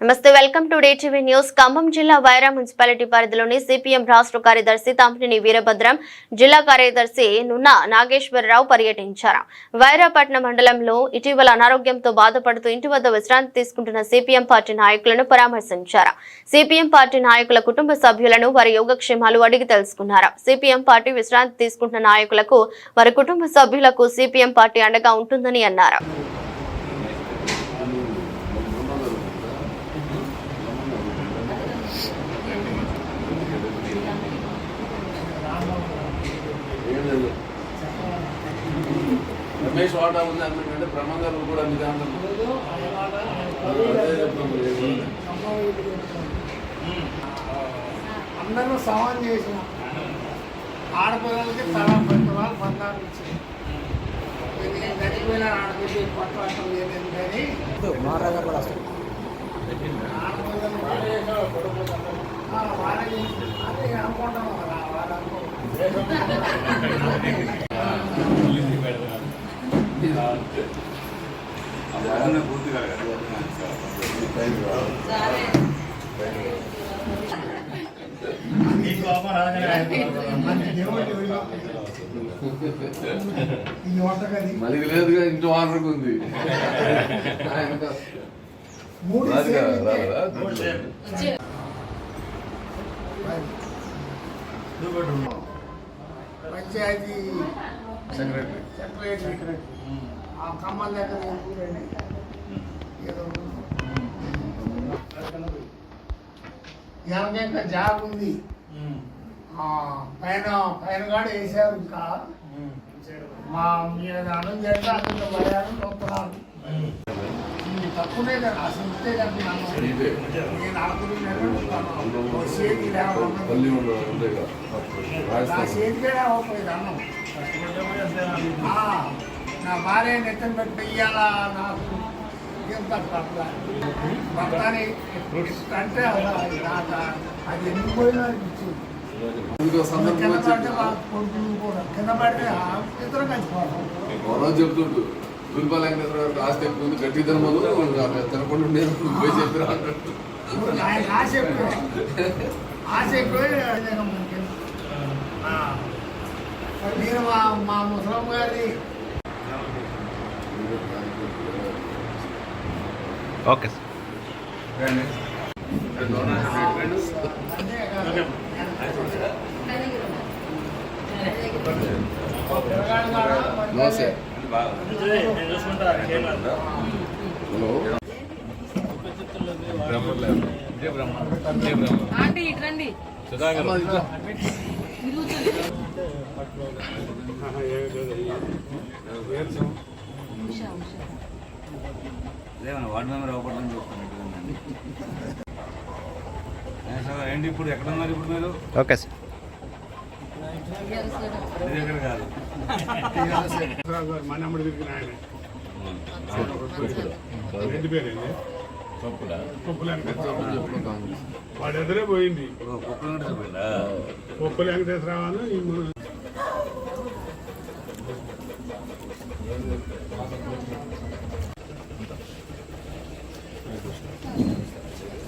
నమస్తే welcome to day TV news. Khammam జిల్లా Wyra municipality పరిధిలోని సిపిఎం రాష్ట్ర కార్యదర్శి తంపిని వీరభద్రం జిల్లా కార్యదర్శి నున్న నాగేశ్వరరావు పర్యటించారు. వైరాపట్నం మండలంలో ఇటీవల అనారోగ్యంతో బాధపడుతూ ఇంటి వద్ద విశ్రాంతి తీసుకుంటున్న సిపిఎం పార్టీ నాయకులను పరామర్శించారు. సిపిఎం పార్టీ నాయకుల కుటుంబ సభ్యులను వారి యోగక్షేమాలు అడిగి తెలుసుకున్నారు. సిపిఎం పార్టీ విశ్రాంతి తీసుకుంటున్న నాయకులకు వారి కుటుంబ సభ్యులకు సిపిఎం పార్టీ అండగా ఉంటుందని అన్నారు. రమేష్ వాటా ఉంది అందుకంటే బ్రహ్మంగారు కూడా నిదానం అదే చెప్తాను. అందరూ సవాల్ చేసిన ఆడపిల్లలకి తల పెట్టుకోవాలి బంగారం ఇచ్చింది ఆడపిల్లలు కొట్లాటం లేదు ఎందుకని ఆడపిల్లలు ఆ, వాళ్ళని అదే అనుకుంటాం మనకి లేదుగా ఇంటి వానరకు ఉంది? పంచాయతీ సెక్రటరీ. సెక్రటరీ. ఆ కమ్మల దగ్గర? ఏదో ఇంకా జాబ్ ఉంది. పైన పైన కూడా వేసారు ఇంకా. మా మీద అన్నం చేస్తే చూస్తున్నాను తక్కువనే కదా అసలు కదా ఇదే. నేను అనుకున్నాను చేతి లేకుండా పల్లి ఉండ- ఉండేగా నా చేతికే అవ్వకపోయేది అన్నం నా భార్య నెత్తని పెట్టి ఇయ్యాలా నాకు? ఏం తప్ప మొత్తాన్ని అంటే అది ఎందుకు పోయినా అనిపించింది. కింద పడితే ఇద్దరు చెప్తుంటు దుర్బల వెంకటేశ్వర గారికి ఆస్తి ఎక్కువ ఉంది గట్టి తినమదు తినకుండా ఉండేది పోయి చెప్పిరా అన్నట్టు ఆయన ఆశ ఎక్కువ ఆశ ఎక్కువ జగన్ మనకి. ఆ. నేను మా మా ముసలమ్మ గారి ఓకే సార్ ఆంటీ ఇటు రండి. వార్డు మెంబర్ అవ్వకూడదని చూస్తున్నాను ఏంటి ఇప్పుడు ఎక్కడ ఉన్నారు ఇప్పుడు మీరు? Okay sir. దగ్గర కాదు. మన అమ్మడి తిరిగిన ఆయన ఇంటి పేరేంటి వాడు ఎదురే పోయింది ఓ, వెంకటేశ్వరరావు అని